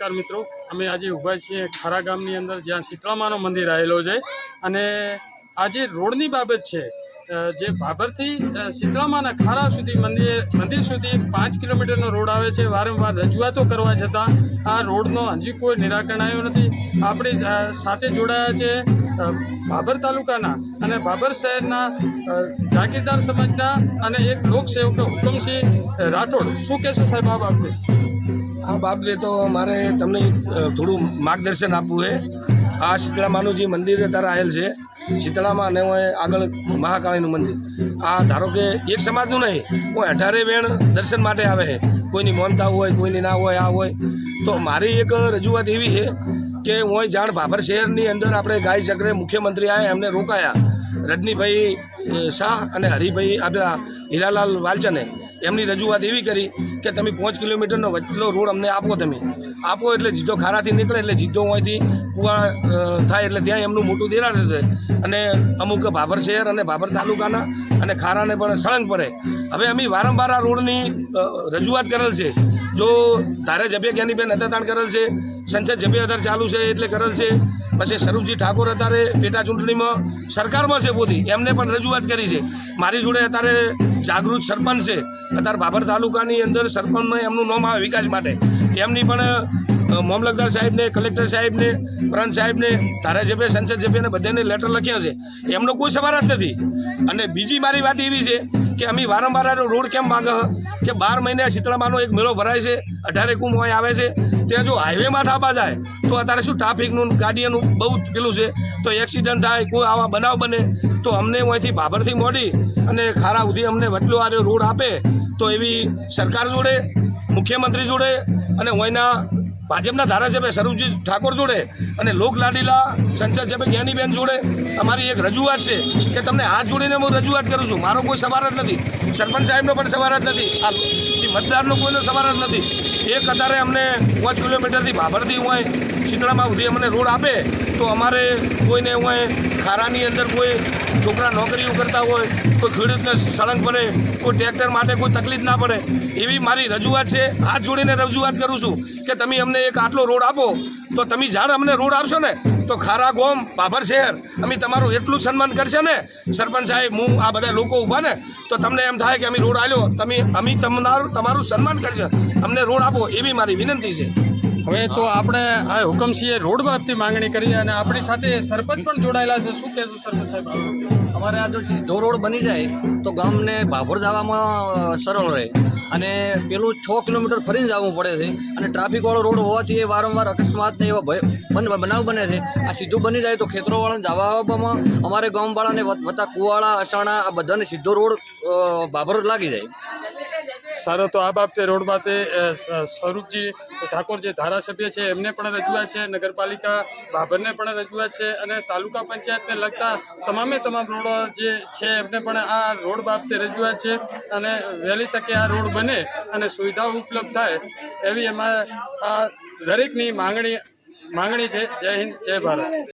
નમસ્કાર મિત્રો. અમે આજે ઊભા છીએ ખારા ગામની અંદર જ્યાં શીતળામાનો મંદિર આવેલો છે. અને આજે રોડની બાબત છે જે ભાભરથી શીતળામાના ખારા સુધી મંદિર મંદિર સુધી પાંચ કિલોમીટરનો રોડ આવે છે. વારંવાર રજૂઆતો કરવા છતાં આ રોડનો હજી કોઈ નિરાકરણ આવ્યો નથી. આપણી સાથે જોડાયા છે ભાભર તાલુકાના અને ભાભર શહેરના જાગીરદાર સમાજના અને એક લોકસેવક હુકમસિંહ રાઠોડ. શું કહેશો સાહેબ આ બાબતે આ બાબતે તો મારે તમને થોડું માર્ગદર્શન આપવું છે. આ શીતળામાનું જે મંદિર અત્યારે આવેલ છે. શીતળામાં અને હું આગળ મહાકાળીનું મંદિર. આ ધારો કે એક સમાજનું નહીં હું અઢારે વેણ દર્શન માટે આવે છે. કોઈની મોનતા હોય, કોઈની ના હોય, આ હોય. તો મારી એક રજૂઆત એવી છે કે હું જાણ ભાભર શહેરની અંદર આપણે ગાય ચક્રે મુખ્યમંત્રી આવ્યા એમને રોકાયા. રજનીભાઈ શાહ અને હરિભાઈ આપણા હીરાલાલ વાલચને એમની રજૂઆત એવી કરી કે તમે પાંચ કિલોમીટરનો વચલો રોડ અમને આપો તમે. આપો એટલે જીધો ખારાથી નીકળે એટલે જીધો અહીંથી કુવા થાય એટલે ત્યાં એમનું મોટું દેરાડ થશે અને અમુક ભાભર શહેર અને ભાભર તાલુકાના અને ખારાને પણ સળંગ પડે. હવે અમે વારંવાર આ રોડની રજૂઆત કરેલ છે. જો ધારે જભે જ્ઞાનીબેન તાણ કરેલ છે, સંસદ જભે અત્યારે ચાલુ છે એટલે કરેલ છે, પછી સ્વરૂપજી ઠાકોર અત્યારે પેટા ચૂંટણીમાં સરકારમાં છે પોતી એમને પણ રજૂઆત કરી છે. મારી જોડે અત્યારે જાગૃત સરપંચ છે. અત્યારે બાબર તાલુકાની અંદર સરપંચમાં એમનું નામ આવે વિકાસ માટે. એમની પણ મામલતદાર સાહેબને, કલેક્ટર સાહેબને, પ્રાંત સાહેબને ધારાસભ્ય સંસદ સભ્યને બધાને લેટર લખ્યા છે. એમનો કોઈ સવાર જ નથી. અને બીજી મારી વાત એવી છે કે અમે વારંવાર રોડ કેમ માંગે કે બાર મહિને શીતળામાનો એક મેળો ભરાય છે, અઢારે કુંભ હોય આવે છે, ત્યાં જો હાઈવેમાં થાપા જાય, તો અત્યારે શું ટ્રાફિકનું ગાડીઓનું બહુ પેલું છે? તો એક્સિડન્ટ થાય, કોઈ આવા બનાવ બને, તો અમને અહીંથી ભાભરથી મોડી અને ખારા સુધી અમને વચલો આર્યો રોડ આપે, તો એવી સરકાર જોડે, મુખ્યમંત્રી જોડે અને અહીંના ભાજપના ધારાસભ્ય સરુજી ઠાકોર જોડે અને લોકલાડીલા સંસદ સભ્ય જ્ઞાનીબેન જોડે અમારી એક રજૂઆત છે કે તમને હાથ જોડીને હું રજૂઆત કરું છું. મારો કોઈ સવાર જ નથી. સરપંચ સાહેબનો પણ સવાર જ નથી. આ મતદારનો કોઈનો સવાર જ નથી. એક કતારે અમને પાંચ કિલોમીટરથી ભાભરથી હું શીતળામાં સુધી અમને રોડ આપે તો અમારે કોઈને હું ખારાની અંદર કોઈ છોકરા નોકરીઓ કરતા હોય, કોઈ ખેડૂતને સળંગ પડે કોઈ ટ્રેક્ટર માટે કોઈ તકલીફ ના પડે, એવી મારી રજૂઆત છે. હાથ જોડીને રજૂઆત કરું છું કે તમે અમને એક આટલો રોડ આપો, તો તમે જાણ અમને રોડ આપશો ને? તો ખારા ગોમ ભાભર શહેર, અમે તમારું એટલું સન્માન કરશે ને? સરપંચ સાહેબ, હું આ બધા લોકો ઊભા ને, તો તમને એમ થાય કે અમે રોડ આવ્યો તમે, અમે તમારું તમારું સન્માન કરશે. અમને રોડ આપો, એવી મારી વિનંતી છે. હવે તો આપણે આ હુકમસિંહે રોડ બાબતની માંગણી કરી અને આપણી સાથે સરપંચ પણ જોડાયેલા છે. શું કહેશું સરપંચ સાહેબ? અમારે આ જો સીધો રોડ બની જાય તો ગામને ભાભોર જવામાં સરળ રહે. અને પેલું છ કિલોમીટર ફરીને જવું પડે છે. અને ટ્રાફિકવાળો રોડ હોવાથી એ વારંવાર અકસ્માત ને એવા ભય બનાવ બને છે. આ સીધું બની જાય તો ખેતરોવાળાને જવા આવવામાં અમારે ગામવાળાને વધતા કુવાળા અસાણા આ બધાને સીધો રોડ ભાભર લાગી જાય. સારો તો આ બાબતે રોડ બાબતે સ્વરૂપજી ઠાકોર જે ધારાસભ્ય છે, એમને પણ રજૂઆત છે, નગરપાલિકા બાબરને પણ રજૂઆત છે અને તાલુકા પંચાયતને લગતા તમામે તમામ રોડો જે છે, એમને પણ આ રોડ બાબતે રજૂઆત છે અને વહેલી તકે આ રોડ બને અને સુવિધાઓ ઉપલબ્ધ થાય એવી એમાં આ દરેકની માંગણી માંગણી છે. જય હિન્દ, જય ભારત.